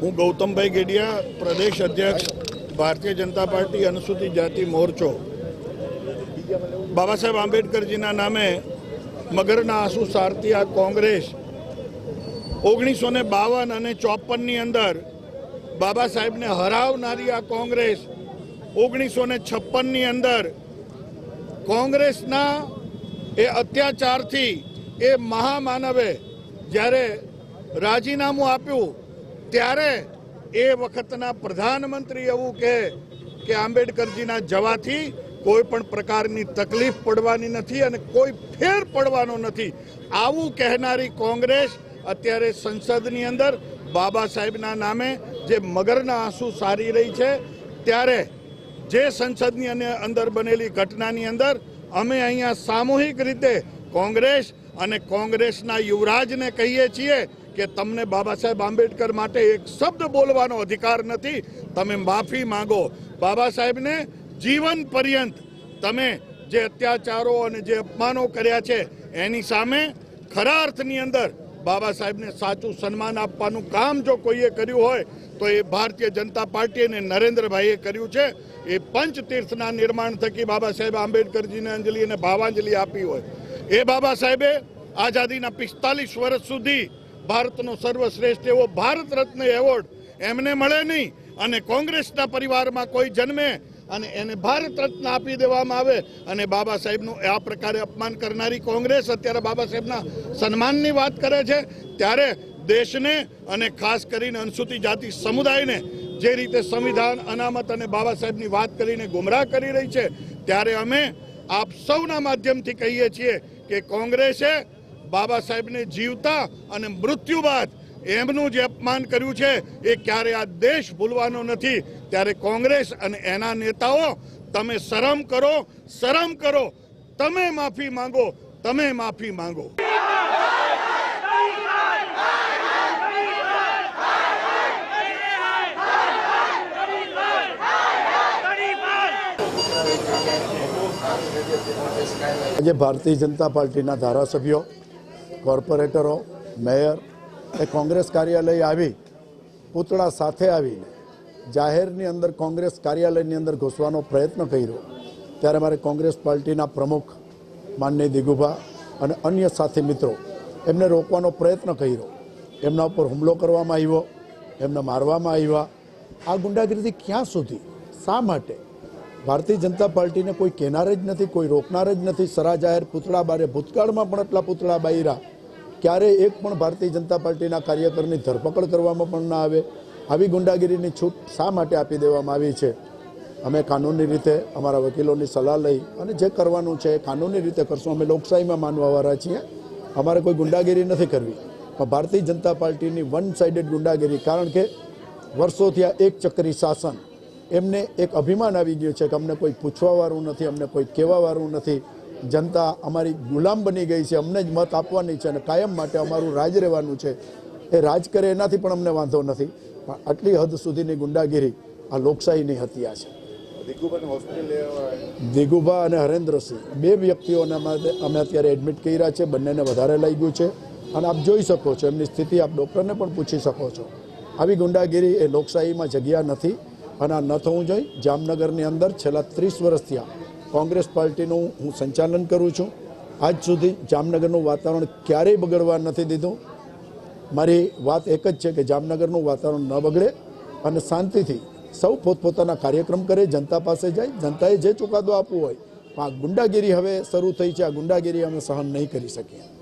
ગૌતમભાઈ ગેડિયા, પ્રદેશ અધ્યક્ષ, ભારતીય જનતા પાર્ટી અનુસૂચિત જાતિ મોરચો. બાબા સાહેબ આંબેડકરજીના નામે મગરના આંસુ સારતી આ કોંગ્રેસ ઓગણીસો ને બાવન અને ચોપનની અંદર બાબા સાહેબને હરાવનારી આ કોંગ્રેસ ઓગણીસો ને છપ્પનની અંદર કોંગ્રેસના એ અત્યાચારથી એ મહામાનવે જ્યારે રાજીનામું આપ્યું ત્યારે એ વખતના પ્રધાનમંત્રી એવું કહે કે આંબેડકરજીના જવાથી કોઈ પણ પ્રકારની તકલીફ પડવાની નથી અને કોઈ ફેર પડવાનો નથી. આવું કહેનારી કોંગ્રેસ અત્યારે સંસદની અંદર બાબા સાહેબના નામે જે મગરના આંસુ સારી રહી છે, ત્યારે જે સંસદની અંદર બનેલી ઘટનાની અંદર અમે અહીંયા સામૂહિક રીતે કોંગ્રેસ અને કોંગ્રેસના યુવરાજને કહીએ છીએ કે તમને બાબા સાહેબ આંબેડકર માટે એક શબ્દ બોલવાનો અધિકાર નથી. તમે માફી માંગો. બાબા સાહેબને જીવન પર્યંત તમે જે અત્યાચારો અને જે અપમાનો કર્યા છે, એની સામે ખરા અર્થની અંદર બાબા સાહેબને સાચું સન્માન આપવાનું કામ જો કોઈએ કર્યું હોય, તો એ ભારતીય જનતા પાર્ટી અને નરેન્દ્રભાઈએ કર્યું છે. એ પંચતીર્થના નિર્માણ થકી બાબા સાહેબ આંબેડકરજીને અંજલિ અને ભાવાંજલિ આપી હોય. એ બાબા સાહેબે આઝાદીના પિસ્તાલીસ વર્ષ સુધી ભારતનો સર્વશ્રેષ્ઠ એવો ભારત રત્ન એવોર્ડ એમને મળે નહીં અને કોંગ્રેસના પરિવારમાં કોઈ જન્મે અને એને ભારત રત્ન આપી દેવામાં આવે અને બાબા સાહેબનું આ પ્રકારે અપમાન કરનારી કોંગ્રેસ અત્યારે બાબા સાહેબના સન્માનની વાત કરે છે, ત્યારે દેશને અને ખાસ કરીને અનુસૂચિત જાતિ સમુદાયને જે રીતે સંવિધાન, અનામત અને બાબા સાહેબની વાત કરીને ગુમરાહ કરી રહી છે, ત્યારે અમે આપ સૌના માધ્યમથી કહીએ છીએ કે કોંગ્રેસે બાબા સાહેબને જીવતા અને મૃત્યુ બાદ એમનું જે અપમાન કર્યું છે, એ ક્યારે આ દેશ ભૂલવાનો નથી. ત્યારે કોંગ્રેસ અને એના નેતાઓ, તમે શરમ કરો શરમ કરો. તમે માફી માંગો, તમે માફી માંગો. આજે ભારતીય જનતા પાર્ટીના ધારાસભ્યો કોર્પોરેટરો, મેયર એ કોંગ્રેસ કાર્યાલય આવી, પૂતળા સાથે આવીને જાહેરની અંદર કોંગ્રેસ કાર્યાલયની અંદર ઘૂસવાનો પ્રયત્ન કર્યો, ત્યારે મારે કોંગ્રેસ પાર્ટીના પ્રમુખ માનની દિગુભા અને અન્ય સાથી મિત્રો એમને રોકવાનો પ્રયત્ન કર્યો. એમના ઉપર હુમલો કરવામાં આવ્યો, એમને મારવામાં આવ્યા. આ ગુંડાગીરીથી ક્યાં સુધી? શા માટે? ભારતીય જનતા પાર્ટીને કોઈ કહેનાર જ નથી, કોઈ રોકનાર જ નથી. સરા જાહેર પૂતળા બારે ભૂતકાળમાં પણ એટલા પૂતળા બાયરા ક્યારે એક પણ ભારતીય જનતા પાર્ટીના કાર્યકરની ધરપકડ કરવામાં પણ ના આવે. આવી ગુંડાગીરીની છૂટ શા માટે આપી દેવામાં આવી છે? અમે કાનૂની રીતે અમારા વકીલોની સલાહ લઈ અને જે કરવાનું છે એ કાનૂની રીતે કરશું. અમે લોકશાહીમાં માનવાવાળા છીએ. અમારે કોઈ ગુંડાગીરી નથી કરવી. પણ ભારતીય જનતા પાર્ટીની વન સાઇડેડ ગુંડાગીરી કારણ કે વર્ષોથી આ એક ચક્રી શાસન એમને એક અભિમાન આવી ગયું છે કે અમને કોઈ પૂછવાવાળું નથી, અમને કોઈ કહેવાવાળું નથી. જનતા અમારી ગુલામ બની ગઈ છે અમને જ મત આપવાની છે અને કાયમ માટે અમારું રાજ રહેવાનું છે. એ રાજ કરે એનાથી પણ અમને વાંધો નથી. પણ આટલી હદ સુધીની ગુંડાગીરી આ લોકશાહીની હત્યા છે. દિગુભા અને હરેન્દ્રસિંહ બે વ્યક્તિઓને અમે અમે અત્યારે એડમિટ કર્યા છે બંનેને વધારે લાગ્યું છે. અને આપ જોઈ શકો છો એમની સ્થિતિ આપ ડૉક્ટરને પણ પૂછી શકો છો. આવી ગુંડાગીરી એ લોકશાહીમાં જગ્યા નથી. અને આ ન થવું જોઈએ. જામનગરની અંદર છેલ્લા ત્રીસ વર્ષથી આ કોંગ્રેસ પાર્ટીનું હું સંચાલન કરું છું. આજ સુધી જામનગરનું વાતાવરણ ક્યારેય બગડવા નથી દીધું. મારી વાત એક જ છે કે જામનગરનું વાતાવરણ ન બગડે અને શાંતિથી સૌ પોતપોતાના કાર્યક્રમ કરે, જનતા પાસે જાય, જનતાએ જે ચુકાદો આપવો હોય આ ગુંડાગીરી હવે શરૂ થઈ છે. આ ગુંડાગીરી અમે સહન નહીં કરી શકીએ.